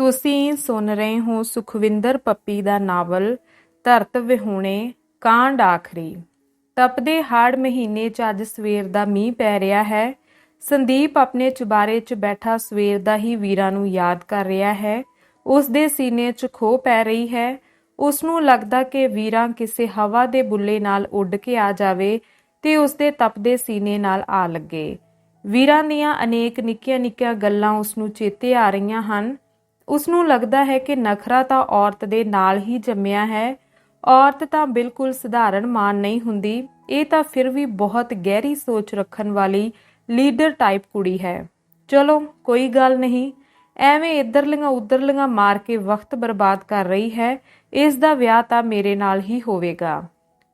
ਤੁਸੀਂ ਸੁਣ ਰਹੇ ਹੋ ਸੁਖਵਿੰਦਰ ਪੱਪੀ ਦਾ ਨਾਵਲ, ਧਰਤ ਵਿਹੂਣੇ, ਕਾਂਡ ਆਖਰੀ। ਤਪਦੇ ਹਾੜ ਮਹੀਨੇ 'ਚ ਅੱਜ ਸਵੇਰ ਦਾ ਮੀਂਹ ਪੈ ਰਿਹਾ ਹੈ। ਸੰਦੀਪ ਆਪਣੇ ਚੁਬਾਰੇ 'ਚ ਬੈਠਾ ਸਵੇਰ ਦਾ ਹੀ ਵੀਰਾਂ ਨੂੰ ਯਾਦ ਕਰ ਰਿਹਾ ਹੈ। ਉਸ ਦੇ ਸੀਨੇ 'ਚ ਖੋ ਪੈ ਰਹੀ ਹੈ। ਉਸ ਨੂੰ ਲੱਗਦਾ ਕਿ ਵੀਰਾਂ ਕਿਸੇ ਹਵਾ ਦੇ ਬੁੱਲੇ ਨਾਲ ਉੱਡ ਕੇ ਆ ਜਾਵੇ ਤੇ ਉਸ ਦੇ ਤਪਦੇ ਸੀਨੇ ਨਾਲ ਆ ਲੱਗੇ। ਵੀਰਾਂ ਦੀਆਂ ਅਨੇਕ ਨਿੱਕੀਆਂ-ਨਿੱਕੀਆਂ ਗੱਲਾਂ ਉਸ ਨੂੰ ਚੇਤੇ ਆ ਰਹੀਆਂ ਹਨ। ਉਸ ਨੂੰ ਲੱਗਦਾ ਹੈ ਕਿ ਨਖਰਾ ਤਾਂ ਔਰਤ ਦੇ ਨਾਲ ਹੀ ਜੰਮਿਆ ਹੈ। ਔਰਤ ਤਾਂ ਬਿਲਕੁਲ ਸਧਾਰਨ ਮਾਨ ਨਹੀਂ ਹੁੰਦੀ। ਇਹ ਤਾਂ ਫਿਰ ਵੀ ਬਹੁਤ ਗਹਿਰੀ ਸੋਚ ਰੱਖਣ ਵਾਲੀ ਲੀਡਰ ਟਾਈਪ ਕੁੜੀ ਹੈ। ਚਲੋ, ਕੋਈ ਗੱਲ ਨਹੀਂ। ਐਵੇਂ ਇੱਧਰਲੀਆਂ ਉੱਧਰਲੀਆਂ ਮਾਰ ਕੇ ਵਕਤ ਬਰਬਾਦ ਕਰ ਰਹੀ ਹੈ। ਇਸ ਦਾ ਵਿਆਹ ਤਾਂ ਮੇਰੇ ਨਾਲ ਹੀ ਹੋਵੇਗਾ।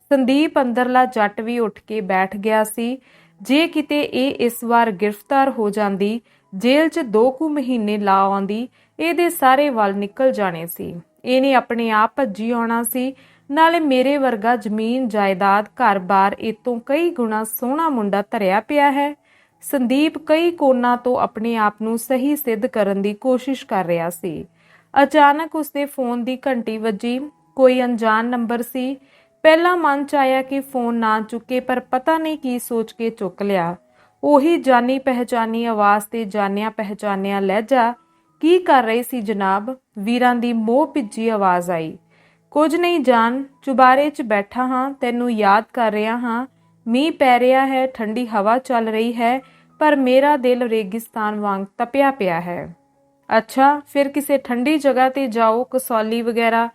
ਸੰਦੀਪ ਅੰਦਰਲਾ ਜੱਟ ਵੀ ਉੱਠ ਕੇ ਬੈਠ ਗਿਆ ਸੀ। ਜੇ ਕਿਤੇ ਇਹ ਇਸ ਵਾਰ ਗ੍ਰਿਫਤਾਰ ਹੋ ਜਾਂਦੀ, ਜੇਲ੍ਹ 'ਚ 2 ਕੁ ਮਹੀਨੇ ਲਾ ਆਉਂਦੀ ਇਹਦੇ ਸਾਰੇ ਵੱਲ ਨਿਕਲ ਜਾਣੇ ਸੀ। ਇਹਨੇ ਆਪਣੇ ਆਪ ਭੱਜੀ ਆਉਣਾ ਸੀ। ਨਾਲੇ ਮੇਰੇ ਵਰਗਾ ਜ਼ਮੀਨ ਜਾਇਦਾਦ ਘਰ-ਬਾਰ ਇਤੋਂ ਕਈ ਗੁਣਾ ਸੋਹਣਾ ਮੁੰਡਾ ਧਰਿਆ ਪਿਆ ਹੈ। ਸੰਦੀਪ ਕਈ ਕੋਨਾ ਤੋਂ ਆਪਣੇ ਆਪ ਨੂੰ ਸਹੀ ਸਿੱਧ ਕਰਨ ਦੀ ਕੋਸ਼ਿਸ਼ ਕਰ ਰਿਹਾ ਸੀ। ਅਚਾਨਕ ਉਸਦੇ ਫੋਨ ਦੀ ਘੰਟੀ ਵੱਜੀ। ਕੋਈ ਅਣਜਾਣ ਨੰਬਰ ਸੀ। ਪਹਿਲਾਂ ਮਨ ਚ ਆਇਆ ਕਿ ਫੋਨ ਨਾ ਚੁੱਕੇ, ਪਰ ਪਤਾ ਨਹੀਂ ਕੀ ਸੋਚ ਕੇ ਚੁੱਕ ਲਿਆ। ਉਹੀ ਜਾਣੀ ਪਹਿਚਾਨੀ ਆਵਾਜ਼ ਤੇ ਜਾਣਿਆ ਪਹਿਚਾਨਿਆ ਲਹਿਜਾ ਕੀ ਕਰ ਰਹੇ ਸੀ ਜਨਾਬ? ਵੀਰਾਂ ਦੀ ਮੋਹ ਭਿੱਜੀ ਆਵਾਜ਼ ਆਈ। ਕੁਝ ਨਹੀਂ ਜਾਣ ਚੁਬਾਰੇ 'ਚ ਬੈਠਾ ਹਾਂ, ਤੈਨੂੰ ਯਾਦ ਕਰ ਰਿਹਾ ਹਾਂ। ਮੀਂਹ ਪੈ ਰਿਹਾ ਹੈ, ਠੰਡੀ ਹਵਾ ਚੱਲ ਰਹੀ ਹੈ, ਪਰ ਮੇਰਾ ਦਿਲ ਰੇਗਿਸਤਾਨ ਵਾਂਗ ਤਪਿਆ ਪਿਆ ਹੈ। ਅੱਛਾ, ਫਿਰ ਕਿਸੇ ਠੰਡੀ ਜਗ੍ਹਾ ਤੇ ਜਾਓ, ਕਸੌਲੀ ਵਗੈਰਾ।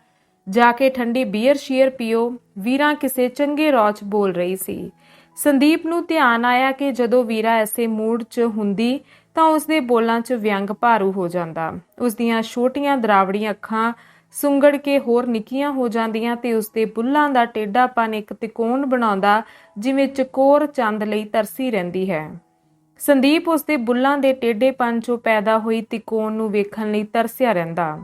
ਜਾ ਕੇ ਠੰਡੀ ਬੀਅਰ ਸ਼ੀਅਰ ਪੀਓ, ਵੀਰਾਂ ਕਿਸੇ ਚੰਗੇ ਰੌਚ ਬੋਲ ਰਹੀ ਸੀ। ਸੰਦੀਪ ਨੂੰ ਧਿਆਨ ਆਇਆ ਕਿ ਜਦੋਂ ਵੀਰਾ ਐਸੇ ਮੂਡ 'ਚ ਹੁੰਦੀ ਤਾਂ ਉਸ ਦੇ ਬੋਲਾਂ 'ਚ ਵਿਅੰਗ ਭਾਰੂ ਹੋ ਜਾਂਦਾ। ਉਸ ਦੀਆਂ ਛੋਟੀਆਂ ਦਰਾਵੜੀਆਂ ਅੱਖਾਂ ਸੁੰਗੜ ਕੇ ਹੋਰ ਨਿੱਕੀਆਂ ਹੋ ਜਾਂਦੀਆਂ ਤੇ ਉਸ ਦੇ ਬੁੱਲਾਂ ਦਾ ਟੇਢਾਪਨ ਇੱਕ ਤਿਕੋਣ ਬਣਾਉਂਦਾ, ਜਿਵੇਂ ਚਕੋਰ ਚੰਦ ਲਈ ਤਰਸੀ ਰਹਿੰਦੀ ਹੈ। ਸੰਦੀਪ ਉਸ ਦੇ ਬੁੱਲਾਂ ਦੇ ਟੇਢੇਪਨ 'ਚੋਂ ਪੈਦਾ ਹੋਈ ਤਿਕੋਣ ਨੂੰ ਵੇਖਣ ਲਈ ਤਰਸਿਆ ਰਹਿੰਦਾ।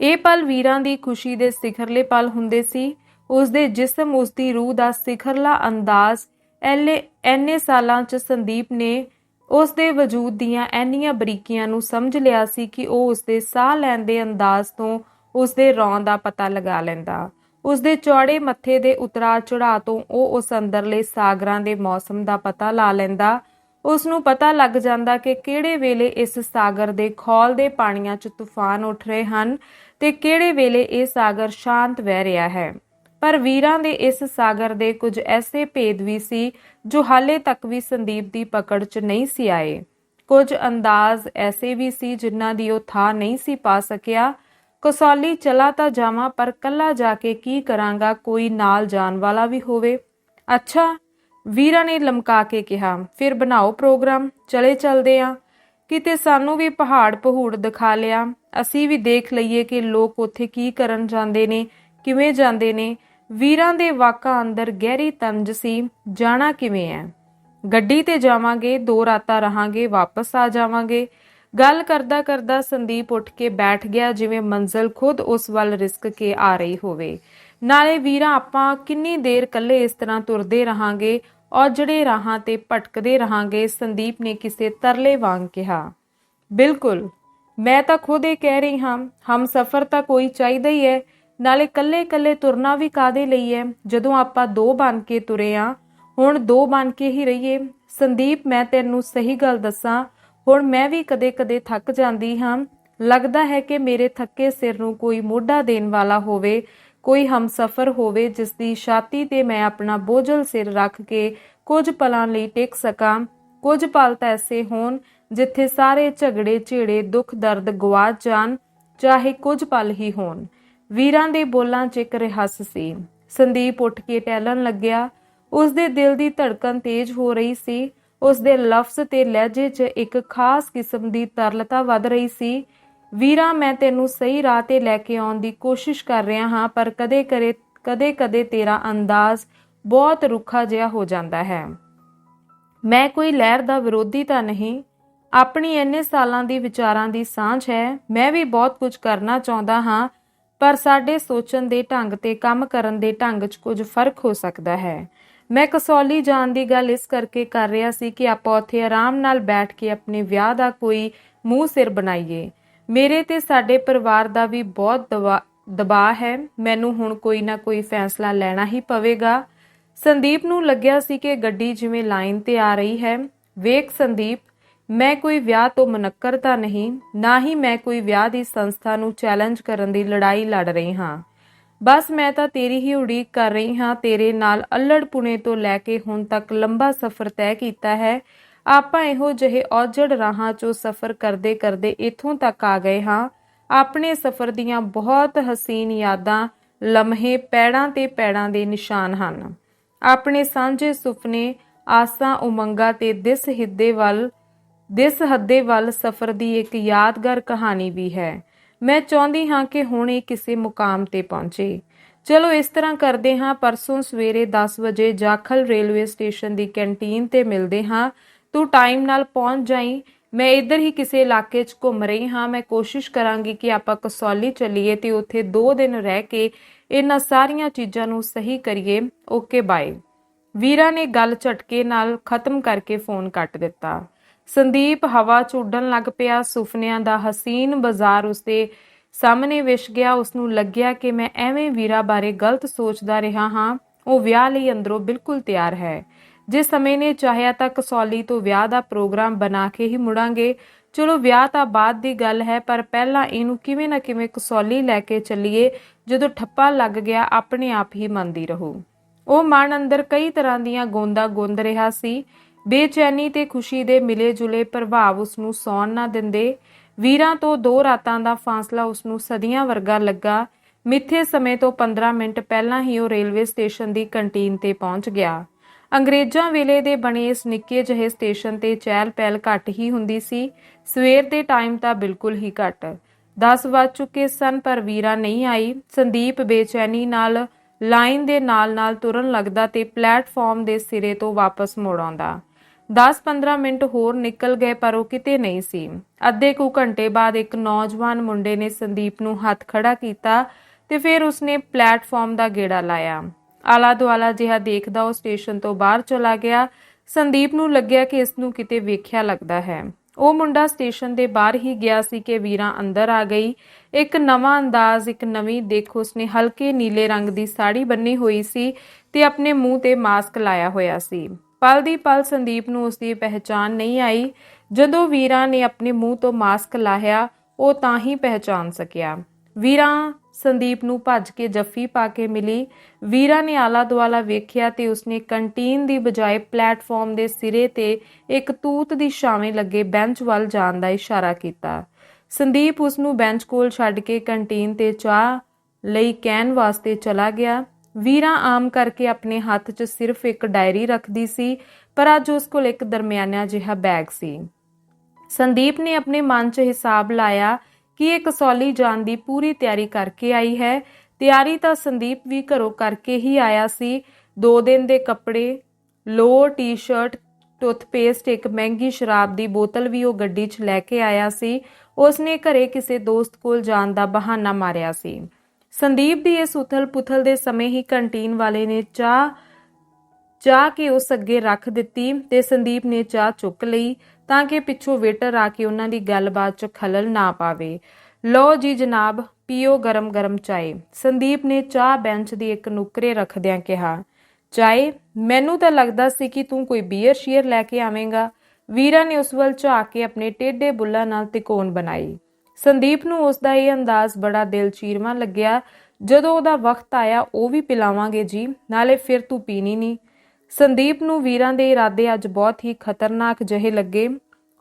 ਇਹ ਪਲ ਵੀਰਾਂ ਦੀ ਖੁਸ਼ੀ ਦੇ ਸਿਖਰਲੇ ਪਲ ਹੁੰਦੇ ਸੀ। ਉਸ ਦੇ ਜਿਸਮ ਉਸ ਦੀ ਰੂਹ ਦਾ ਸਿਖਰਲਾ ਅੰਦਾਜ਼ ਐਲੇ ਐਨੇ ਸਾਲਾਂ 'ਚ ਸੰਦੀਪ ਨੇ ਉਸ ਦੇ ਵਜੂਦ ਦੀਆਂ ਐਨੀਆਂ ਬਰੀਕੀਆਂ ਨੂੰ ਸਮਝ ਲਿਆ ਸੀ ਕਿ ਉਹ ਉਸ ਦੇ ਸਾਹ ਲੈਣ ਦੇ ਅੰਦਾਜ਼ ਤੋਂ ਉਸ ਦੇ ਰੌਂ ਦਾ ਪਤਾ ਲਗਾ ਲੈਂਦਾ। ਉਸ ਦੇ ਚੌੜੇ ਮੱਥੇ ਦੇ ਉਤਰਾ ਚੜਾ ਤੋਂ ਉਹ ਉਸ ਅੰਦਰਲੇ ਸਾਗਰਾਂ ਦੇ ਮੌਸਮ ਦਾ ਪਤਾ ਲਾ ਲੈਂਦਾ। ਉਸ ਨੂੰ ਪਤਾ ਲੱਗ ਜਾਂਦਾ ਕਿ ਕਿਹੜੇ ਵੇਲੇ ਇਸ ਸਾਗਰ ਦੇ ਖੌਲ ਦੇ ਪਾਣੀਆਂ 'ਚ ਤੂਫਾਨ ਉੱਠ ਰਹੇ ਹਨ ਤੇ ਕਿਹੜੇ ਵੇਲੇ ਇਹ ਸਾਗਰ ਸ਼ਾਂਤ ਵਹਿ ਰਿਹਾ ਹੈ। ਪਰ ਵੀਰਾਂ ਦੇ ਇਸ ਸਾਗਰ ਦੇ ਕੁਝ ਐਸੇ ਭੇਦ ਵੀ ਸੀ, ਜੋ ਹਾਲੇ ਤੱਕ ਵੀ ਸੰਦੀਪ ਦੀ ਪਕੜ 'ਚ ਨਹੀਂ ਸੀ ਆਏ। ਕੁਝ ਅੰਦਾਜ਼ ਐਸੇ ਵੀ ਸੀ ਜਿਨ੍ਹਾਂ ਦੀ ਉਹ ਥਾਂ ਨਹੀਂ ਸੀ ਪਾ ਸਕਿਆ। ਕਸੌਲੀ ਚਲਾ ਤਾਂ ਜਾਵਾਂ, ਪਰ ਕੱਲਾ ਜਾ ਕੇ ਕੀ ਕਰਾਂਗਾ, ਕੋਈ ਨਾਲ ਜਾਣ ਵਾਲਾ ਵੀ ਹੋਵੇ। ਅੱਛਾ, ਵੀਰਾਂ ਨੇ ਲਮਕਾ ਕੇ ਕਿਹਾ, ਫਿਰ ਬਣਾਓ ਪ੍ਰੋਗਰਾਮ, ਚਲੇ ਚਲਦੇ ਆ। ਕਿਤੇ ਸਾਨੂੰ ਵੀ ਪਹਾੜ ਪਹੂੜ ਦਿਖਾ ਲਿਆ। ਅਸੀਂ ਵੀ ਦੇਖ ਲਈਏ ਕਿ ਲੋਕ ਉੱਥੇ ਕੀ ਕਰਨ ਜਾਂਦੇ ਨੇ, ਕਿਵੇਂ ਜਾਂਦੇ ਨੇ। ਵੀਰਾਂ ਦੇ ਵਾਕਾਂ ਅੰਦਰ ਗਹਿਰੀ ਤੰਜ ਸੀ, ਜਾਣਾ ਕਿਵੇਂ ਹੈ ਗੱਡੀ ਤੇ ਜਾਵਾਂਗੇ, ਦੋ ਰਾਤਾਂ ਰਹਾਂਗੇ, ਵਾਪਸ ਆ ਜਾਵਾਂਗੇ। ਗੱਲ ਕਰਦਾ ਕਰਦਾ ਸੰਦੀਪ ਉੱਠ ਕੇ ਬੈਠ ਗਿਆ, ਜਿਵੇਂ ਮੰਜ਼ਲ ਖੁਦ ਉਸ ਵੱਲ ਰਿਸਕ ਕੇ ਆ ਰਹੀ ਹੋਵੇ। ਨਾਲੇ ਵੀਰਾਂ, ਆਪਾਂ ਕਿੰਨੀ ਦੇਰ ਇਕੱਲੇ ਇਸ ਤਰ੍ਹਾਂ ਤੁਰਦੇ ਰਹਾਂਗੇ? ਔਰ ਜਿਹੜੇ ਰਾਹਾਂ ਤੇ ਭਟਕਦੇ ਰਹਾਂਗੇ, ਸੰਦੀਪ ਨੇ ਕਿਸੇ ਤਰਲੇ ਵਾਂਗ ਕਿਹਾ। ਬਿਲਕੁਲ। ਮੈਂ ਤਾਂ ਖੁਦ ਇਹ ਕਹਿ ਰਹੀ ਹਾਂ, ਹਮ ਸਫਰ ਤਾਂ ਕੋਈ ਚਾਹੀਦਾ ਹੀ ਹੈ ਨਾਲੇ ਕੱਲੇ-ਕੱਲੇ ਤੁਰਨਾ ਵੀ ਕਾਦੇ ਲਈ ਹੈ ਜਦੋਂ ਆਪਾਂ ਦੋ ਬਣ ਕੇ ਤੁਰੇ ਆ, ਹੁਣ ਦੋ ਬਣ ਕੇ ਹੀ ਰਹੀਏ। ਸੰਦੀਪ, ਮੈਂ ਤੈਨੂੰ ਸਹੀ ਗੱਲ ਦੱਸਾਂ, ਹੁਣ ਮੈਂ ਵੀ ਕਦੇ-ਕਦੇ ਥੱਕ ਜਾਂਦੀ ਹਾਂ। ਲੱਗਦਾ ਹੈ ਕਿ ਮੇਰੇ ਥੱਕੇ ਸਿਰ ਨੂੰ ਕੋਈ ਮੋਢਾ ਦੇਣ ਵਾਲਾ ਹੋਵੇ, ਕੋਈ ਹਮਸਫਰ ਹੋਵੇ ਜਿਸ ਦੀ ਛਾਤੀ ਤੇ ਮੈਂ ਆਪਣਾ ਬੋਝਲ ਸਿਰ ਰੱਖ ਕੇ ਕੁਝ ਪਲਾਂ ਲਈ ਟਿਕ ਸਕਾਂ। ਕੁਝ ਪਲ ਤਾਂ ਐਸੇ ਹੋਣ ਜਿੱਥੇ ਸਾਰੇ ਝਗੜੇ, ਝੇੜੇ, ਦੁੱਖ, ਦਰਦ ਗਵਾਚ ਜਾਣ, ਚਾਹੇ ਕੁਝ ਪਲ ਹੀ ਹੋਣ। ਵੀਰਾਂ ਦੇ ਬੋਲਾਂ 'ਚ ਇੱਕ ਰਹੱਸ ਸੀ। ਸੰਦੀਪ ਉੱਠ ਕੇ ਟਹਿਲਣ ਲੱਗਿਆ। ਉਸ ਦੇ ਦਿਲ ਦੀ ਧੜਕਨ ਤੇਜ਼ ਹੋ ਰਹੀ ਸੀ। ਉਸ ਦੇ ਲਫ਼ਜ਼ ਤੇ ਲਹਿਜੇ 'ਚ ਇੱਕ ਖਾਸ ਕਿਸਮ ਦੀ ਤਰਲਤਾ ਵੱਧ ਰਹੀ ਸੀ। ਵੀਰਾ, ਮੈਂ ਤੈਨੂੰ ਸਹੀ ਰਾਹ ਤੇ ਲੈ ਕੇ ਆਉਣ ਦੀ ਕੋਸ਼ਿਸ਼ ਕਰ ਰਿਹਾ ਹਾਂ, ਪਰ ਕਦੇ ਕਰੇ, ਕਦੇ ਕਦੇ ਤੇਰਾ ਅੰਦਾਜ਼ ਬਹੁਤ ਰੁੱਖਾ ਜਿਹਾ ਹੋ ਜਾਂਦਾ ਹੈ। ਮੈਂ ਕੋਈ ਲਹਿਰ ਦਾ ਵਿਰੋਧੀ ਤਾਂ ਨਹੀਂ। ਆਪਣੀ ਇੰਨੇ ਸਾਲਾਂ ਦੀ ਵਿਚਾਰਾਂ ਦੀ ਸਾਂਝ ਹੈ। ਮੈਂ ਵੀ ਬਹੁਤ ਕੁਝ ਕਰਨਾ ਚਾਹੁੰਦਾ ਹਾਂ ਪਰ ਸਾਡੇ ਸੋਚਣ ਦੇ ਢੰਗ ਤੇ ਕੰਮ ਕਰਨ ਦੇ ਢੰਗ 'ਚ ਕੁਝ ਫ਼ਰਕ ਹੋ ਸਕਦਾ ਹੈ। ਮੈਂ ਕਸੌਲੀ ਜਾਣ ਦੀ ਗੱਲ ਇਸ ਕਰਕੇ ਕਰ ਰਿਹਾ ਸੀ ਕਿ ਆਪਾਂ ਉੱਥੇ ਆਰਾਮ ਨਾਲ ਬੈਠ ਕੇ ਆਪਣੇ ਵਿਆਹ ਦਾ ਕੋਈ ਮੂੰਹ ਸਿਰ ਬਣਾਈਏ। ਮੇਰੇ ਤੇ ਸਾਡੇ ਪਰਿਵਾਰ ਦਾ ਵੀ ਬਹੁਤ ਦਵਾ- ਦਬਾਅ ਹੈ। ਮੈਨੂੰ ਹੁਣ ਕੋਈ ਨਾ ਕੋਈ ਫੈਸਲਾ ਲੈਣਾ ਹੀ ਪਵੇਗਾ। ਸੰਦੀਪ ਨੂੰ ਲੱਗਿਆ ਸੀ ਕਿ ਗੱਡੀ ਜਿਵੇਂ ਲਾਈਨ ਤੇ ਆ ਰਹੀ ਹੈ। ਵੇਖ ਸੰਦੀਪ ਮੈਂ ਕੋਈ ਵਿਆਹ ਤੋਂ ਮਨੱਕਰ ਤਾਂ ਨਹੀਂ, ਨਾ ਹੀ ਮੈਂ ਕੋਈ ਵਿਆਹ ਦੀ ਸੰਸਥਾ ਨੂੰ ਚੈਲੰਜ ਕਰਨ ਦੀ ਲੜਾਈ ਲੜ ਰਹੀ ਹਾਂ। ਬਸ ਮੈਂ ਤਾਂ ਤੇਰੀ ਹੀ ਉਡੀਕ ਕਰ ਰਹੀ ਹਾਂ, ਤੇਰੇ ਨਾਲ ਅల్లੜ ਪੁਣੇ ਤੋਂ ਲੈ ਕੇ ਹੁਣ ਤੱਕ ਲੰਬਾ ਸਫ਼ਰ ਤੈਅ ਕੀਤਾ ਹੈ। ਆਪਾਂ ਇਹੋ ਜਿਹੇ ਔਜੜ ਰਾਹਾਂ 'ਚੋਂ ਸਫ਼ਰ ਕਰਦੇ ਕਰਦੇ ਇੱਥੋਂ ਤੱਕ ਆ ਗਏ ਹਾਂ। ਆਪਣੇ ਸਫ਼ਰ ਦੀਆਂ ਬਹੁਤ ਹਸੀਨ ਯਾਦਾਂ, ਲਮਹੇ ਪੈੜਾਂ ਤੇ ਪੈੜਾਂ ਦੇ ਨਿਸ਼ਾਨ ਹਨ। ਆਪਣੇ ਸਾਂਝੇ ਸੁਪਨੇ, ਆਸਾਂ ਉਮੰਗਾਂ ਤੇ ਦਿਸ ਹਿੱਦੇ ਵੱਲ ਦਿਸ ਹੱਦੇ ਵੱਲ ਸਫ਼ਰ ਦੀ ਇੱਕ ਯਾਦਗਾਰ ਕਹਾਣੀ ਵੀ ਹੈ। ਮੈਂ ਚਾਹੁੰਦੀ ਹਾਂ ਕਿ ਹੁਣ ਇਹ ਕਿਸੇ ਮੁਕਾਮ ਤੇ ਪਹੁੰਚੇ। ਚਲੋ ਇਸ ਤਰ੍ਹਾਂ ਕਰਦੇ ਹਾਂ, ਪਰਸੋਂ ਸਵੇਰੇ 10 ਵਜੇ ਜਾਖਲ ਰੇਲਵੇ ਸਟੇਸ਼ਨ ਦੀ ਕੈਂਟੀਨ ਤੇ ਮਿਲਦੇ ਹਾਂ। ਤੂੰ ਟਾਈਮ ਨਾਲ ਪਹੁੰਚ ਜਾਈਂ। ਮੈਂ ਇੱਧਰ ਹੀ ਕਿਸੇ ਇਲਾਕੇ 'ਚ ਘੁੰਮ ਰਹੀ ਹਾਂ। ਮੈਂ ਕੋਸ਼ਿਸ਼ ਕਰਾਂਗੀ ਕਿ ਆਪਾਂ ਕਸੌਲੀ ਚੱਲੀਏ ਤੇ ਉੱਥੇ 2 ਦਿਨ ਰਹਿ ਕੇ ਇਹਨਾਂ ਸਾਰੀਆਂ ਚੀਜ਼ਾਂ ਨੂੰ ਸਹੀ ਕਰੀਏ। Okay, bye. ਵੀਰਾ ਨੇ ਗੱਲ ਝਟਕੇ ਨਾਲ ਖਤਮ ਕਰਕੇ ਫੋਨ ਕੱਟ ਦਿੱਤਾ। ਸੰਦੀਪ ਹਵਾ 'ਚ ਉੱਡਣ ਲੱਗ ਪਿਆ ਸੁਪਨਿਆਂ ਦਾ ਹਸੀਨ ਬਾਜ਼ਾਰ ਉਸਦੇ ਸਾਹਮਣੇ ਵਿਛ ਗਿਆ। ਉਸ ਨੂੰ ਲੱਗਿਆ ਕਿ ਮੈਂ ਐਵੇਂ ਵੀਰਾ ਬਾਰੇ ਗਲਤ ਸੋਚਦਾ ਰਿਹਾ ਹਾਂ। ਉਹ ਵਿਆਹ ਲਈ ਅੰਦਰੋਂ ਬਿਲਕੁਲ ਤਿਆਰ ਹੈ। ਜੇ ਸਮੇਂ ਨੇ ਚਾਹਿਆ ਤਾਂ ਕਸੌਲੀ ਤੋਂ ਵਿਆਹ ਦਾ ਪ੍ਰੋਗਰਾਮ ਬਣਾ ਕੇ ਹੀ ਮੁੜਾਂਗੇ। ਚਲੋ, ਵਿਆਹ ਤਾਂ ਬਾਅਦ ਦੀ ਗੱਲ ਹੈ, ਪਰ ਪਹਿਲਾਂ ਇਹਨੂੰ ਕਿਵੇਂ ਨਾ ਕਿਵੇਂ ਕਸੌਲੀ ਲੈ ਕੇ ਚੱਲੀਏ। ਜਦੋਂ ਠੱਪਾ ਲੱਗ ਗਿਆ, ਆਪਣੇ ਆਪ ਹੀ ਮੰਨਦੀ ਰਹੂ। ਉਹ ਮਨ ਅੰਦਰ ਕਈ ਤਰ੍ਹਾਂ ਦੀਆਂ ਗੋਂਦਾ ਗੁੰਦ ਰਿਹਾ ਸੀ। ਬੇਚੈਨੀ ਤੇ ਖੁਸ਼ੀ ਦੇ ਮਿਲੇ ਜੁਲੇ ਪ੍ਰਭਾਵ ਉਸ ਨੂੰ ਸੌਣ ਨਾ ਦਿੰਦੇ। ਵੀਰਾਂ ਤੋਂ ਦੋ ਰਾਤਾਂ ਦਾ ਫਾਸਲਾ ਉਸ ਨੂੰ ਸਦੀਆਂ ਵਰਗਾ ਲੱਗਾ। ਮਿੱਥੇ ਸਮੇਂ ਤੋਂ 15 ਮਿੰਟ ਪਹਿਲਾਂ ਹੀ ਉਹ ਰੇਲਵੇ ਸਟੇਸ਼ਨ ਦੀ ਕੰਟੀਨ ਤੇ ਪਹੁੰਚ ਗਿਆ। ਅੰਗਰੇਜ਼ਾਂ ਵੇਲੇ ਦੇ ਬਣੇ ਇਸ ਨਿੱਕੇ ਜਿਹੇ ਸਟੇਸ਼ਨ ਤੇ ਚਹਿਲ ਪਹਿਲ ਘੱਟ ਹੀ ਹੁੰਦੀ ਸੀ। ਸਵੇਰ ਦੇ ਟਾਈਮ ਤਾਂ ਬਿਲਕੁਲ ਹੀ ਘੱਟ। 10 ਵੱਜ ਚੁੱਕੇ ਸਨ, ਪਰ ਵੀਰਾ ਨਹੀਂ ਆਈ। ਸੰਦੀਪ ਬੇਚੈਨੀ ਨਾਲ ਲਾਈਨ ਦੇ ਨਾਲ-ਨਾਲ ਤੁਰਨ ਲੱਗਦਾ ਤੇ ਪਲੇਟਫਾਰਮ ਦੇ ਸਿਰੇ ਤੋਂ ਵਾਪਸ ਮੁੜ ਆਉਂਦਾ। 10-15 ਮਿੰਟ ਹੋਰ ਨਿਕਲ ਗਏ, ਪਰ ਉਹ ਕਿਤੇ ਨਹੀਂ ਸੀ। ਅੱਧੇ ਕੁ ਘੰਟੇ ਬਾਅਦ ਇੱਕ ਨੌਜਵਾਨ ਮੁੰਡੇ ਨੇ ਸੰਦੀਪ ਨੂੰ ਹੱਥ ਖੜਾ ਕੀਤਾ ਤੇ ਫਿਰ ਉਸਨੇ ਪਲੇਟਫਾਰਮ ਦਾ ਗੇੜਾ ਲਾਇਆ। ਆਲਾ ਦੁਆਲਾ ਜਿਹਾ ਦੇਖਦਾ ਉਹ ਸਟੇਸ਼ਨ ਤੋਂ ਬਾਹਰ ਚਲਾ ਗਿਆ। ਸੰਦੀਪ ਨੂੰ ਲੱਗਿਆ ਕਿ ਇਸ ਨੂੰ ਕਿਤੇ ਵੇਖਿਆ ਲੱਗਦਾ ਹੈ। ਉਹ ਮੁੰਡਾ ਸਟੇਸ਼ਨ ਦੇ ਬਾਹਰ ਹੀ ਗਿਆ ਸੀ ਕਿ ਵੀਰਾਂ ਅੰਦਰ ਆ ਗਈ। ਇੱਕ ਨਵਾਂ ਅੰਦਾਜ਼, ਇੱਕ ਨਵੀਂ ਦੇਖ ਉਸਨੇ ਹਲਕੇ ਨੀਲੇ ਰੰਗ ਦੀ ਸਾੜੀ ਬੰਨੀ ਹੋਈ ਸੀ ਤੇ ਆਪਣੇ ਮੂੰਹ ਤੇ ਮਾਸਕ ਲਾਇਆ ਹੋਇਆ ਸੀ। ਪਲ ਦੀ ਪਲ ਸੰਦੀਪ ਨੂੰ ਉਸਦੀ ਪਹਿਚਾਨ ਨਹੀਂ ਆਈ। ਜਦੋਂ ਵੀਰਾਂ ਨੇ ਆਪਣੇ ਮੂੰਹ ਤੋਂ ਮਾਸਕ ਲਾਹਿਆ, ਉਹ ਤਾਂ ਹੀ ਪਹਿਚਾਨ ਸਕਿਆ। ਵੀਰਾਂ ਸੰਦੀਪ ਨੂੰ ਭੱਜ ਕੇ ਜੱਫੀ ਪਾ ਕੇ ਮਿਲੀ। ਵੀਰਾ ਨੇ ਆਲਾ ਦੁਆਲਾ ਵੇਖਿਆ ਤੇ ਉਸਨੇ ਕੰਟੀਨ ਦੀ ਬਜਾਏ ਪਲੇਟਫਾਰਮ ਦੇ ਸਿਰੇ ਤੇ ਇੱਕ ਤੂਤ ਦੀ ਛਾਵੇਂ ਲੱਗੇ ਬੈਂਚ ਵੱਲ ਜਾਣ ਦਾ ਇਸ਼ਾਰਾ ਕੀਤਾ। ਸੰਦੀਪ ਉਸ ਨੂੰ ਬੈਂਚ ਕੋਲ ਛੱਡ ਕੇ ਕੰਟੀਨ ਤੇ ਚਾਹ ਲਈ ਕਹਿਣ ਵਾਸਤੇ ਚਲਾ ਗਿਆ। ਵੀਰਾ ਆਮ ਕਰਕੇ ਆਪਣੇ ਹੱਥ 'ਚ ਸਿਰਫ ਇੱਕ ਡਾਇਰੀ ਰੱਖਦੀ ਸੀ ਪਰ ਅੱਜ ਉਸ ਕੋਲ ਇੱਕ ਦਰਮਿਆਨਾ ਜਿਹਾ ਬੈਗ ਸੀ ਸੰਦੀਪ ਨੇ ਆਪਣੇ ਮਨ 'ਚ ਹਿਸਾਬ ਲਾਇਆ ਕਿ ਇਹ ਕਸੌਲੀ ਜਾਣ ਦੀ ਪੂਰੀ ਤਿਆਰੀ ਕਰਕੇ ਆਈ ਹੈ ਤਿਆਰੀ ਤਾਂ ਸੰਦੀਪ ਵੀ ਘਰੋਂ ਕਰਕੇ ਹੀ ਆਇਆ ਸੀ ਦੋ ਦਿਨ ਦੇ ਕੱਪੜੇ ਲੋ ਟੀ-ਸ਼ਰਟ ਟੁੱਥਪੇਸਟ ਇੱਕ ਮਹਿੰਗੀ ਸ਼ਰਾਬ ਦੀ ਬੋਤਲ ਵੀ ਉਹ ਗੱਡੀ 'ਚ ਲੈ ਕੇ ਆਇਆ ਸੀ ਉਸਨੇ ਘਰੇ ਕਿਸੇ ਦੋਸਤ ਕੋਲ ਜਾਣ ਦਾ ਬਹਾਨਾ ਮਾਰਿਆ ਸੀ ਸੰਦੀਪ ਦੀ ਇਸ ਉਥਲ-ਪੁਥਲ ਦੇ ਸਮੇਂ ਹੀ ਕੰਟੀਨ ਵਾਲੇ ਨੇ ਚਾਹ ਚਾਹ ਕੇ ਉਸ ਅੱਗੇ ਰੱਖ ਦਿੱਤੀ ਤੇ ਸੰਦੀਪ ਨੇ ਚਾਹ ਚੁੱਕ ਲਈ ਤਾਂ ਕਿ ਪਿੱਛੋਂ ਵੇਟਰ ਆ ਕੇ ਉਹਨਾਂ ਦੀ ਗੱਲਬਾਤ 'ਚ ਖਲਲ ਨਾ ਪਾਵੇ। ਲੋ ਜੀ ਜਨਾਬ, ਪੀਓ ਗਰਮ-ਗਰਮ ਚਾਏ। ਸੰਦੀਪ ਨੇ ਚਾਹ ਬੈਂਚ ਦੀ ਇੱਕ ਨੁਕਰੇ ਰੱਖਦਿਆਂ ਕਿਹਾ, ਚਾਏ, ਮੈਨੂੰ ਤਾਂ ਲੱਗਦਾ ਸੀ ਕਿ ਤੂੰ ਕੋਈ ਬੀਅਰ ਸ਼ੀਅਰ ਲੈ ਕੇ ਆਵੇਂਗਾ। ਵੀਰਾ ਨੇ ਉਸ ਵੱਲ ਝਾਕ ਕੇ ਆਪਣੇ ਟੇਢੇ ਬੁੱਲਾਂ ਨਾਲ ਤਿਕੋਣ ਬਣਾਈ। ਸੰਦੀਪ ਨੂੰ ਉਸ ਦਾ ਇਹ ਅੰਦਾਜ਼ ਬੜਾ ਦਿਲ ਚੀਰਵਾ ਲੱਗਿਆ। ਜਦੋਂ ਉਹਦਾ ਵਕਤ ਆਇਆ, ਉਹ ਵੀ ਪਿਲਾਵਾਂਗੇ ਜੀ, ਨਾਲੇ ਫਿਰ ਤੂੰ ਪੀਣੀ ਨਹੀਂ ਸੰਦੀਪ ਨੂੰ ਵੀਰਾਂ ਦੇ ਇਰਾਦੇ ਅੱਜ ਬਹੁਤ ਹੀ ਖਤਰਨਾਕ ਜਿਹੇ ਲੱਗੇ।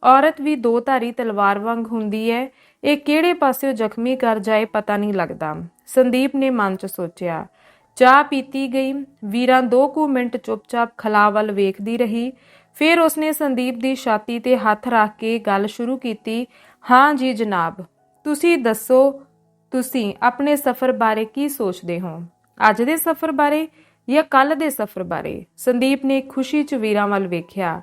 ਔਰਤ ਵੀ ਦੋ ਧਾਰੀ ਤਲਵਾਰ ਵਾਂਗ ਹੁੰਦੀ ਹੈ ਇਹ ਕਿਹੜੇ ਪਾਸਿਓ ਜ਼ਖਮੀ ਕਰ ਜਾਏ ਪਤਾ ਨਹੀਂ ਲੱਗਦਾ। ਸੰਦੀਪ ਨੇ ਮਨ 'ਚ ਸੋਚਿਆ। ਚਾਹ ਪੀਤੀ ਗਈ। ਵੀਰਾਂ ਦੋ ਕੁ ਮਿੰਟ ਚੁੱਪਚਾਪ ਖਲਾ ਵੱਲ ਵੇਖਦੀ ਰਹੀ। ਫਿਰ ਉਸਨੇ ਸੰਦੀਪ ਦੀ ਛਾਤੀ ਤੇ ਹੱਥ ਰੱਖ ਕੇ ਗੱਲ ਸ਼ੁਰੂ ਕੀਤੀ। ਹਾਂ ਜੀ ਜਨਾਬ, ਤੁਸੀਂ ਦੱਸੋ, ਤੁਸੀਂ ਆਪਣੇ ਸਫ਼ਰ ਬਾਰੇ ਕੀ ਸੋਚਦੇ ਹੋ? ਅੱਜ ਦੇ ਸਫ਼ਰ ਬਾਰੇ ਜਾਂ ਕੱਲ ਦੇ ਸਫ਼ਰ ਬਾਰੇ? ਸੰਦੀਪ ਨੇ ਖੁਸ਼ੀ 'ਚ ਵੀਰਾਂ ਵੱਲ ਵੇਖਿਆ।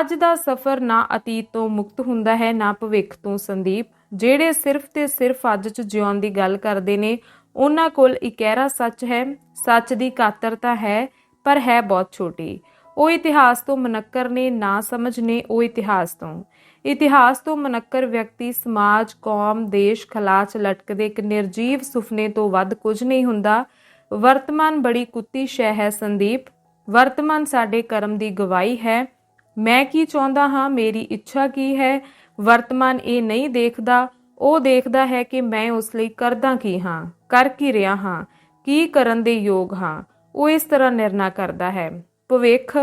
ਅੱਜ ਦਾ ਸਫ਼ਰ ਨਾ ਅਤੀਤ ਤੋਂ ਮੁਕਤ ਹੁੰਦਾ ਹੈ, ਨਾ ਭਵਿੱਖ ਤੋਂ ਸੰਦੀਪ। ਜਿਹੜੇ ਸਿਰਫ ਤੇ ਸਿਰਫ ਅੱਜ 'ਚ ਜਿਉਣ ਦੀ ਗੱਲ ਕਰਦੇ ਨੇ, ਉਹਨਾਂ ਕੋਲ ਇਕਹਿਰਾ ਸੱਚ ਹੈ। ਸੱਚ ਦੀ ਕਾਤਰਤਾ ਹੈ, ਪਰ ਹੈ ਬਹੁਤ ਛੋਟੀ। ਉਹ ਇਤਿਹਾਸ ਤੋਂ ਮਨੱਕਰ ਨੇ, ਨਾ ਸਮਝ ਨੇ ਉਹ ਇਤਿਹਾਸ ਤੋਂ। ਇਤਿਹਾਸ ਤੋਂ ਮਨੱਕਰ ਵਿਅਕਤੀ, ਸਮਾਜ, ਕੌਮ, ਦੇਸ਼, ਖਲਾਚ, ਲਟਕਦੇ ਇੱਕ ਨਿਰਜੀਵ ਸੁਪਨੇ ਤੋਂ ਵੱਧ ਕੁਝ ਨਹੀਂ ਹੁੰਦਾ। ਵਰਤਮਾਨ ਬੜੀ ਕੁੱਤੀ ਸ਼ੈ ਹੈ ਸੰਦੀਪ। ਵਰਤਮਾਨ ਸਾਡੇ ਕਰਮ ਦੀ ਗਵਾਹੀ ਹੈ। ਮੈਂ ਕੀ ਚਾਹੁੰਦਾ ਹਾਂ? ਮੇਰੀ ਇੱਛਾ ਕੀ ਹੈ? ਵਰਤਮਾਨ ਇਹ ਨਹੀਂ ਦੇਖਦਾ। ਉਹ ਦੇਖਦਾ ਹੈ ਕਿ ਮੈਂ ਉਸ ਲਈ ਕਰਦਾ ਕੀ ਹਾਂ? ਕਰ ਕੀ ਰਿਹਾ ਹਾਂ? ਕੀ ਕਰਨ ਦੇ ਯੋਗ ਹਾਂ? ਉਹ ਇਸ ਤਰ੍ਹਾਂ ਨਿਰਣਾ ਕਰਦਾ ਹੈ। ਭਵਿੱਖ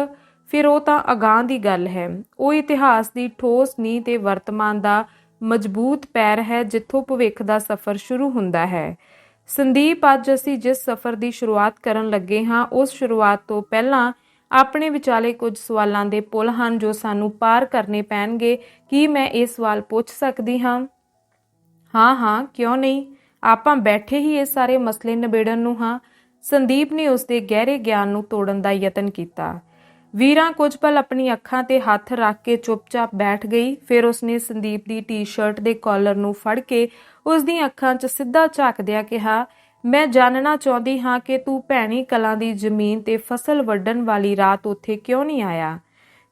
ਫਿਰ ਉਹ ਤਾਂ ਅਗਾਹ ਦੀ ਗੱਲ ਹੈ। ਉਹ ਇਤਿਹਾਸ ਦੀ ਠੋਸ ਨੀਂਹ ਤੇ ਵਰਤਮਾਨ ਦਾ ਮਜ਼ਬੂਤ ਪੈਰ ਹੈ ਜਿੱਥੋਂ ਭਵਿੱਖ ਦਾ ਸਫ਼ਰ ਸ਼ੁਰੂ ਹੁੰਦਾ ਹੈ। ਸੰਦੀਪ, ਅੱਜ ਅਸੀਂ ਜਿਸ ਸਫ਼ਰ ਦੀ ਸ਼ੁਰੂਆਤ ਕਰਨ ਲੱਗੇ ਹਾਂ, ਉਸ ਸ਼ੁਰੂਆਤ ਤੋਂ ਪਹਿਲਾਂ ਆਪਣੇ ਵਿਚਾਲੇ ਕੁਝ ਸਵਾਲਾਂ ਦੇ ਪੁਲ ਹਨ ਜੋ ਸਾਨੂੰ ਪਾਰ ਕਰਨੇ ਪੈਣਗੇ। ਕੀ ਮੈਂ ਇਹ ਸਵਾਲ ਪੁੱਛ ਸਕਦੀ ਹਾਂ? ਹਾਂ ਹਾਂ, ਕਿਉਂ ਨਹੀਂ? ਆਪਾਂ ਬੈਠੇ ਹੀ ਇਹ ਸਾਰੇ ਮਸਲੇ ਨਿਬੇੜਨ ਨੂੰ ਹਾਂ। ਸੰਦੀਪ ਨੇ ਉਸ ਦੇ ਗਹਿਰੇ ਗਿਆਨ ਨੂੰ ਤੋੜਨ ਦਾ ਯਤਨ ਕੀਤਾ। ਵੀਰਾਂ ਕੁਝ ਪਲ ਆਪਣੀ ਅੱਖਾਂ ਤੇ ਹੱਥ ਰੱਖ ਕੇ ਚੁੱਪਚਾਪ ਬੈਠ ਗਈ। ਫਿਰ ਉਸਨੇ ਸੰਦੀਪ ਦੀ ਟੀ-ਸ਼ਰਟ ਦੇ ਕਾਲਰ ਨੂੰ ਫੜ ਕੇ ਉਸ ਦੀਆਂ ਅੱਖਾਂ 'ਚ ਸਿੱਧਾ ਝਾਕਦਿਆਂ ਕਿਹਾ, ਮੈਂ ਜਾਣਨਾ ਚਾਹੁੰਦੀ ਹਾਂ ਕਿ ਤੂੰ ਭੈਣੀ ਕਲਾਂ ਦੀ ਜ਼ਮੀਨ ਤੇ ਫਸਲ ਵੱਢਣ ਵਾਲੀ ਰਾਤ ਉੱਥੇ ਕਿਉਂ ਨਹੀਂ ਆਇਆ?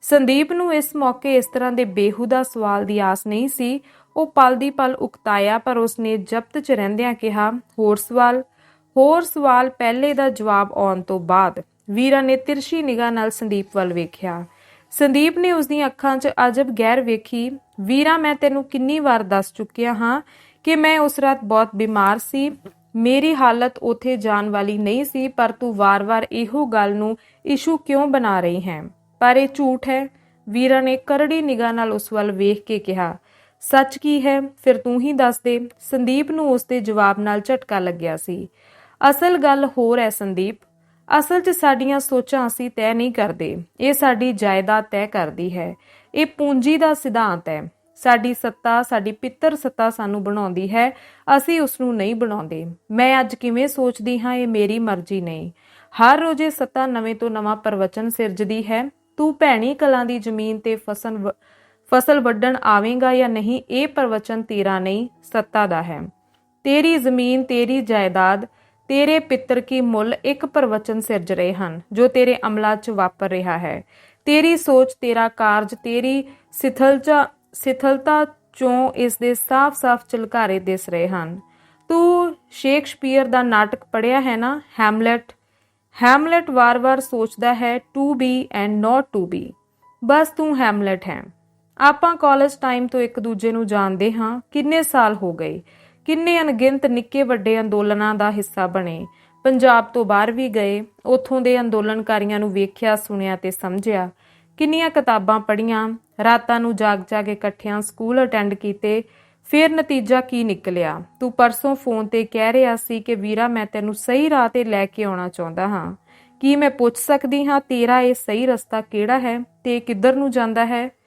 ਸੰਦੀਪ ਨੂੰ ਇਸ ਮੌਕੇ ਇਸ ਤਰ੍ਹਾਂ ਦੇ ਬੇਹੂਦਾ ਸਵਾਲ ਦੀ ਆਸ ਨਹੀਂ ਸੀ। ਉਹ ਪਲ ਦੀ ਪਲ ਉਕਤਾਇਆ, ਪਰ ਉਸਨੇ ਜ਼ਬਤ 'ਚ ਰਹਿੰਦਿਆਂ ਕਿਹਾ, ਹੋਰ ਸਵਾਲ? ਹੋਰ ਸਵਾਲ ਪਹਿਲੇ ਦਾ ਜਵਾਬ ਆਉਣ ਤੋਂ ਬਾਅਦ। ਵੀਰਾ ਨੇ ਤਿਰਸ਼ੀ ਨਿਗਾਹ ਨਾਲ ਸੰਦੀਪ ਵੱਲ ਵੇਖਿਆ। ਸੰਦੀਪ ਨੇ ਉਸ ਦੀਆਂ ਅੱਖਾਂ 'ਚ ਅਜਬ ਗੈਰ ਵੇਖੀ, ਵੀਰਾ, ਮੈਂ ਤੈਨੂੰ ਕਿੰਨੀ ਵਾਰ ਦੱਸ ਚੁੱਕਿਆ ਹਾਂ ਕਿ ਮੈਂ ਉਸ ਰਾਤ ਬਹੁਤ ਬਿਮਾਰ ਸੀ। ਮੇਰੀ ਹਾਲਤ ਉਥੇ ਜਾਣ ਵਾਲੀ ਨਹੀਂ ਸੀ, ਪਰ ਤੂੰ ਵਾਰ-ਵਾਰ ਇਹੋ ਗੱਲ ਨੂੰ ਇਸ਼ੂ ਕਿਉਂ ਬਣਾ ਰਹੀ ਹੈ? ਪਰ ਇਹ ਝੂਠ ਹੈ। ਵੀਰਾ ਨੇ ਕਰੜੀ ਨਿਗਾਹ ਨਾਲ ਉਸ ਵੱਲ ਵੇਖ ਕੇ ਕਿਹਾ, ਸੱਚ ਕੀ ਹੈ? ਫਿਰ ਤੂੰ ਹੀ ਦੱਸ ਦੇ। ਸੰਦੀਪ ਨੂੰ ਉਸ ਦੇ ਜਵਾਬ ਨਾਲ ਝਟਕਾ ਲੱਗਿਆ ਸੀ। ਅਸਲ ਗੱਲ ਹੋਰ ਹੈ ਸੰਦੀਪ ਅਸਲ 'ਚ ਸਾਡੀਆਂ ਸੋਚਾਂ ਅਸੀਂ ਤੈਅ ਨਹੀਂ ਕਰਦੇ। ਇਹ ਸਾਡੀ ਜਾਇਦਾਦ ਤੈਅ ਕਰਦੀ ਹੈ। ਇਹ ਪੂੰਜੀ ਦਾ ਸਿਧਾਂਤ ਹੈ। ਸਾਡੀ ਸੱਤਾ, ਸਾਡੀ ਪਿੱਤਰ ਸੱਤਾ ਸਾਨੂੰ ਬਣਾਉਂਦੀ ਹੈ। ਅਸੀਂ ਉਸ ਨੂੰ ਨਹੀਂ ਬਣਾਉਂਦੇ। ਮੈਂ ਅੱਜ ਕਿਵੇਂ ਸੋਚਦੀ ਹਾਂ, ਇਹ ਮੇਰੀ ਮਰਜ਼ੀ ਨਹੀਂ। ਹਰ ਰੋਜ਼ ਇਹ ਸੱਤਾ ਨਵੇਂ ਤੋਂ ਨਵਾਂ ਪ੍ਰਵਚਨ ਸਿਰਜਦੀ ਹੈ। ਤੂੰ ਭੈਣੀ ਕਲਾਂ ਦੀ ਜ਼ਮੀਨ ਤੇ ਫਸਲ ਵ- ਫਸਲ ਵੱਢਣ ਆਵੇਂਗਾ ਜਾਂ ਨਹੀਂ, ਇਹ ਪ੍ਰਵਚਨ ਤੇਰਾ ਨਹੀਂ, ਸੱਤਾ ਦਾ ਹੈ। ਤੇਰੀ ਜ਼ਮੀਨ, ਤੇਰੀ ਜਾਇਦਾਦ ਤੇਰੇ ਪਿੱਤਰ ਕੀ ਮੁੱਲ ਇੱਕ ਪ੍ਰਵਚਨ ਸਿਰਜ ਰਹੇ ਹਨ, ਜੋ ਤੇਰੇ ਅਮਲਾ 'ਚ ਵਾਪਰ ਰਿਹਾ ਹੈ। ਤੇਰੀ ਸੋਚ, ਤੇਰਾ ਕਾਰਜ, ਤੇਰੀ ਸਿਥਲਤਾ ਸਿਥਲਤਾ ਚੋਂ ਇਸ ਦੇ ਸਾਫ਼-ਸਾਫ਼ ਝਲਕਾਰੇ ਦਿਸ ਰਹੇ ਹਨ। ਤੂੰ ਸ਼ੇਕਸਪੀਅਰ ਦਾ ਨਾਟਕ ਪੜ੍ਹਿਆ ਹੈ ਨਾ, ਹੈਮਲਟ? ਹੈਮਲਟ ਵਾਰ-ਵਾਰ ਸੋਚਦਾ ਹੈ, to be and not to be. ਬਸ ਤੂੰ ਹੈਮਲਟ ਹੈ। ਆਪਾਂ ਕਾਲਜ ਟਾਈਮ ਤੋਂ ਇੱਕ ਦੂਜੇ ਨੂੰ ਜਾਣਦੇ ਹਾਂ, ਕਿੰਨੇ ਸਾਲ ਹੋ ਗਏ। ਕਿੰਨੇ ਅਣਗਿਣਤ ਨਿੱਕੇ ਵੱਡੇ ਅੰਦੋਲਨਾਂ ਦਾ ਹਿੱਸਾ ਬਣੇ। ਪੰਜਾਬ ਤੋਂ ਬਾਹਰ ਵੀ ਗਏ, ਉੱਥੋਂ ਦੇ ਅੰਦੋਲਨਕਾਰੀਆਂ ਨੂੰ ਵੇਖਿਆ, ਸੁਣਿਆ ਤੇ ਸਮਝਿਆ। ਕਿੰਨੀਆਂ ਕਿਤਾਬਾਂ ਪੜ੍ਹੀਆਂ, ਰਾਤਾਂ ਨੂੰ ਜਾਗ ਜਾਗ ਇਕੱਠਿਆਂ ਸਕੂਲ ਅਟੈਂਡ ਕੀਤੇ, ਫਿਰ ਨਤੀਜਾ ਕੀ ਨਿਕਲਿਆ? ਤੂੰ ਪਰਸੋਂ ਫੋਨ ਤੇ ਕਹਿ ਰਿਹਾ ਸੀ ਕਿ, ਵੀਰਾ, ਮੈਂ ਤੈਨੂੰ ਸਹੀ ਰਾਹ ਤੇ ਲੈ ਕੇ ਆਉਣਾ ਚਾਹੁੰਦਾ ਹਾਂ। ਕੀ ਮੈਂ ਪੁੱਛ ਸਕਦੀ ਹਾਂ, ਤੇਰਾ ਇਹ ਸਹੀ ਰਸਤਾ ਕਿਹੜਾ ਹੈ ਤੇ ਕਿੱਧਰ ਨੂੰ ਜਾਂਦਾ ਹੈ?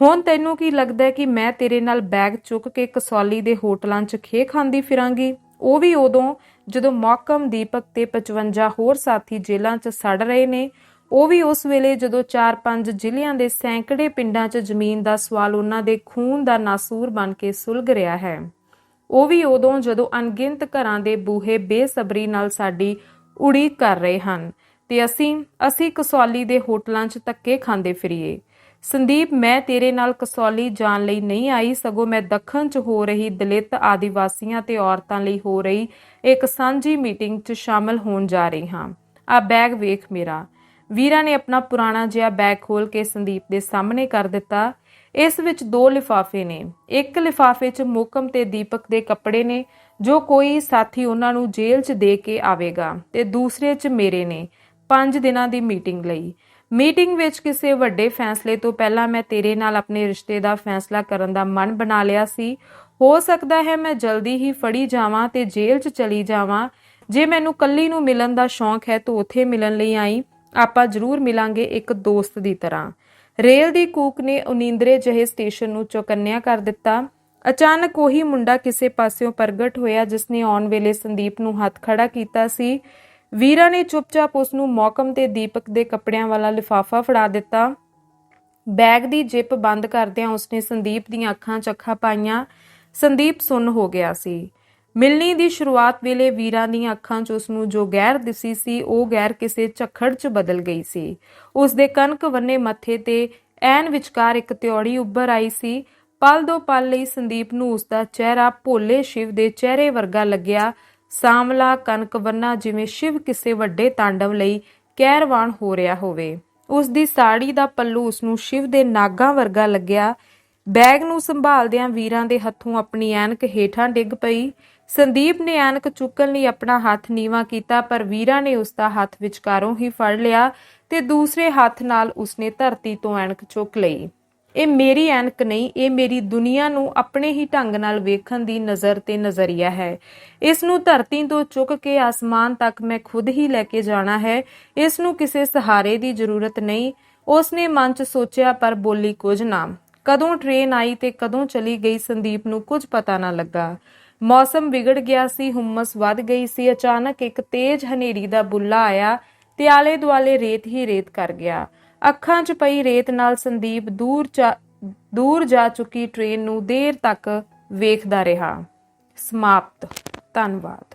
ਹੁਣ ਤੈਨੂੰ ਕੀ ਲੱਗਦਾ ਕਿ ਮੈਂ ਤੇਰੇ ਨਾਲ ਬੈਗ ਚੁੱਕ ਕੇ ਕਸੌਲੀ ਦੇ ਹੋਟਲਾਂ 'ਚ ਖੇ ਖਾਂਦੀ ਫਿਰਾਂਗੀ? ਉਹ ਵੀ ਉਦੋਂ ਜਦੋਂ ਮੌਕਮ ਦੀਪਕ ਤੇ 55 ਹੋਰ ਸਾਥੀ ਜੇਲ੍ਹਾਂ 'ਚ ਸੜ ਰਹੇ ਨੇ, ਉਹ ਵੀ ਉਸ ਵੇਲੇ ਜਦੋਂ 4-5 ਜ਼ਿਲ੍ਹਿਆਂ ਦੇ ਸੈਂਕੜੇ ਪਿੰਡਾਂ 'ਚ ਜ਼ਮੀਨ ਦਾ ਸਵਾਲ ਉਹਨਾਂ ਦੇ ਖੂਨ ਦਾ ਨਾਸੂਰ ਬਣ ਕੇ ਸੁਲਗ ਰਿਹਾ ਹੈ। ਉਹ ਵੀ ਉਦੋਂ ਜਦੋਂ ਅਣਗਿਣਤ ਘਰਾਂ ਦੇ ਬੂਹੇ ਬੇਸਬਰੀ ਨਾਲ ਸਾਡੀ ਉਡੀਕ ਕਰ ਰਹੇ ਹਨ, ਤੇ ਅਸੀਂ ਅਸੀਂ ਕਸੌਲੀ ਦੇ ਹੋਟਲਾਂ 'ਚ ਧੱਕੇ ਖਾਂਦੇ ਫਿਰੀਏ। ਸੰਦੀਪ, ਮੈਂ ਤੇਰੇ ਨਾਲ ਕਸੌਲੀ ਜਾਣ ਲਈ ਨਹੀਂ ਆਈ, ਸਗੋਂ ਮੈਂ ਦੱਖਣ 'ਚ ਹੋ ਰਹੀ ਦਲਿਤ ਆਦੀਵਾਸੀਆਂ ਤੇ ਔਰਤਾਂ ਲਈ ਹੋ ਰਹੀ ਇੱਕ ਸਾਂਝੀ ਮੀਟਿੰਗ 'ਚ ਸ਼ਾਮਲ ਹੋਣ ਜਾ ਰਹੀ ਹਾਂ। ਆ ਬੈਗ ਵੇਖ ਮੇਰਾ। ਵੀਰਾ ਨੇ ਆਪਣਾ ਪੁਰਾਣਾ ਜਿਹਾ ਬੈਗ ਖੋਲ ਕੇ ਸੰਦੀਪ ਦੇ ਸਾਹਮਣੇ ਕਰ ਦਿੱਤਾ। ਇਸ ਵਿੱਚ ਦੋ ਲਿਫਾਫੇ ਨੇ। ਇੱਕ ਲਿਫਾਫੇ 'ਚ ਮੋਕਮ ਤੇ ਦੀਪਕ ਦੇ ਕੱਪੜੇ ਨੇ, ਜੋ ਕੋਈ ਸਾਥੀ ਉਹਨਾਂ ਨੂੰ ਜੇਲ੍ਹ 'ਚ ਦੇ ਕੇ ਆਵੇਗਾ, ਤੇ ਦੂਸਰੇ 'ਚ ਮੇਰੇ ਨੇ 5 ਦਿਨਾਂ ਦੀ ਮੀਟਿੰਗ ਲਈ। ਮੀਟਿੰਗ ਵਿੱਚ ਕਿਸੇ ਵੱਡੇ ਫੈਸਲੇ ਤੋਂ ਪਹਿਲਾਂ ਮੈਂ ਤੇਰੇ ਨਾਲ ਆਪਣੇ ਰਿਸ਼ਤੇ ਦਾ ਫੈਸਲਾ ਕਰਨ ਦਾ ਮਨ ਬਣਾ ਲਿਆ ਸੀ। ਹੋ ਸਕਦਾ ਹੈ ਮੈਂ ਜਲਦੀ ਹੀ ਫੜੀ ਜਾਵਾਂ ਤੇ ਜੇਲ੍ਹ 'ਚ ਚਲੀ ਜਾਵਾਂ। ਜੇ ਮੈਨੂੰ ਕੱਲੀ ਨੂੰ ਮਿਲਣ ਦਾ ਸ਼ੌਂਕ ਹੈ ਤਾਂ ਉੱਥੇ ਮਿਲਣ ਲਈ ਆਈ। ਆਪਾਂ ਜ਼ਰੂਰ ਮਿਲਾਂਗੇ ਇੱਕ ਦੋਸਤ ਦੀ ਤਰ੍ਹਾਂ। ਰੇਲ ਦੀ ਕੂਕ ਨੇ ਉਨੀਂਦਰੇ ਜਿਹੇ ਸਟੇਸ਼ਨ ਨੂੰ ਚੌਕੰਨਿਆ ਕਰ ਦਿੱਤਾ। ਅਚਾਨਕ ਉਹੀ ਮੁੰਡਾ ਕਿਸੇ ਪਾਸਿਓਂ ਪ੍ਰਗਟ ਹੋਇਆ ਜਿਸ ਨੇ ਆਉਣ ਵੇਲੇ ਸੰਦੀਪ ਨੂੰ ਹੱਥ ਖੜਾ ਕੀਤਾ ਸੀ। ਵੀਰਾ ਨੇ ਚੁੱਪਚਾਪ ਉਸ ਨੂੰ ਮੌਕਮ ਤੇ ਦੀਪਕ ਦੇ ਕੱਪੜਿਆਂ ਵਾਲਾ ਲਿਫਾਫਾ ਫੜਾ ਦਿੱਤਾ। ਬੈਗ ਦੀ ਜਿਪ ਬੰਦ ਕਰਦਿਆਂ ਉਸਨੇ ਸੰਦੀਪ ਦੀਆਂ ਅੱਖਾਂ 'ਚ ਅੱਖਾਂ ਪਾਈਆਂ। ਸੰਦੀਪ ਸੁੰਨ ਹੋ ਗਿਆ ਸੀ। ਮਿਲਣੀ ਦੀ ਸ਼ੁਰੂਆਤ ਵੇਲੇ ਵੀਰਾਂ ਦੀਆਂ ਅੱਖਾਂ 'ਚ ਉਸ ਨੂੰ ਜੋ ਗੈਰ ਦਿਸੀ ਸੀ, ਉਹ ਗੈਰ ਕਿਸੇ ਝੱਖੜ 'ਚ ਬਦਲ ਗਈ ਸੀ। ਉਸ ਦੇ ਕਨਕ ਵੰਨੇ ਮੱਥੇ ਤੇ ਐਨ ਵਿਚਕਾਰ ਇੱਕ ਤਿਉੜੀ ਉੱਭਰ ਆਈ ਸੀ। ਪਲ ਦੋ ਪਲ ਲਈ ਸੰਦੀਪ ਨੂੰ ਉਸ ਦਾ ਚਿਹਰਾ ਭੋਲੇ ਸ਼ਿਵ ਦੇ ਚਿਹਰੇ ਵਰਗਾ ਲੱਗਿਆ। ਸਾਂਵਲਾ ਕਨਕ ਵੰਨਾ ਜਿਵੇਂ ਸ਼ਿਵ ਕਿਸੇ ਵੱਡੇ ਤਾਂਡਵ ਲਈ ਕਹਿਰਵਾਨ ਹੋ ਰਿਹਾ ਹੋਵੇ। ਉਸ ਦੀ ਸਾੜੀ ਦਾ ਪੱਲੂ ਉਸ ਨੂੰ ਸ਼ਿਵ ਦੇ ਨਾਗਾਂ ਵਰਗਾ ਲੱਗਿਆ। ਬੈਗ ਨੂੰ ਸੰਭਾਲਦਿਆਂ ਵੀਰਾਂ ਦੇ ਹੱਥੋਂ ਆਪਣੀ ਐਨਕ ਹੇਠਾਂ ਡਿੱਗ ਪਈ। ਸੰਦੀਪ ਨੇ ਐਨਕ ਚੁੱਕਣ ਲਈ ਆਪਣਾ ਹੱਥ ਨੀਵਾ ਕੀਤਾ, ਪਰ ਵੀਰਾਂ ਨੇ ਉਸ ਦਾ ਹੱਥ ਵਿਚਕਾਰੋਂ ਹੀ ਫੜ ਲਿਆ ਤੇ ਦੂਸਰੇ ਹੱਥ ਨਾਲ ਉਸਨੇ ਧਰਤੀ ਤੋਂ ਐਨਕ ਚੁੱਕ ਲਈ। ਇਹ ਮੇਰੀ ਐਨਕ ਨਹੀਂ, ਇਹ ਮੇਰੀ ਦੁਨੀਆ ਨੂੰ ਆਪਣੇ ਹੀ ਢੰਗ ਨਾਲ ਵੇਖਣ ਦੀ ਨਜ਼ਰ ਤੇ ਨਜ਼ਰੀਆ ਹੈ। ਇਸ ਨੂੰ ਧਰਤੀ ਤੋਂ ਚੁੱਕ ਕੇ ਆਸਮਾਨ ਤੱਕ ਮੈਂ ਖੁਦ ਹੀ ਲੈ ਕੇ ਜਾਣਾ ਹੈ। ਇਸ ਨੂੰ ਕਿਸੇ ਸਹਾਰੇ ਦੀ ਜ਼ਰੂਰਤ ਨਹੀਂ। ਉਸਨੇ ਮਨ 'ਚ ਸੋਚਿਆ, ਪਰ ਬੋਲੀ ਕੁਝ ਨਾ। ਕਦੋਂ ਟ੍ਰੇਨ ਆਈ ਤੇ ਕਦੋਂ ਚਲੀ ਗਈ ਸੰਦੀਪ ਨੂੰ ਕੁਝ ਪਤਾ ਨਾ ਲੱਗਾ। ਮੌਸਮ ਵਿਗੜ ਗਿਆ ਸੀ, ਹੁਮਸ ਵੱਧ ਗਈ ਸੀ। ਅਚਾਨਕ ਇੱਕ ਤੇਜ਼ ਹਨੇਰੀ ਦਾ ਬੁੱਲਾ ਆਇਆ। ਤੇ ਆਲੇ ਦੁਆਲੇ ਰੇਤ ਹੀ ਰੇਤ ਕਰ ਗਿਆ। ਅੱਖਾਂ 'ਚ ਪਈ ਰੇਤ ਨਾਲ ਸੰਦੀਪ ਦੂਰ ਜਾ ਦੂਰ ਜਾ ਚੁੱਕੀ ਟ੍ਰੇਨ ਨੂੰ ਦੇਰ ਤੱਕ ਵੇਖਦਾ ਰਿਹਾ। ਸਮਾਪਤ। ਧੰਨਵਾਦ।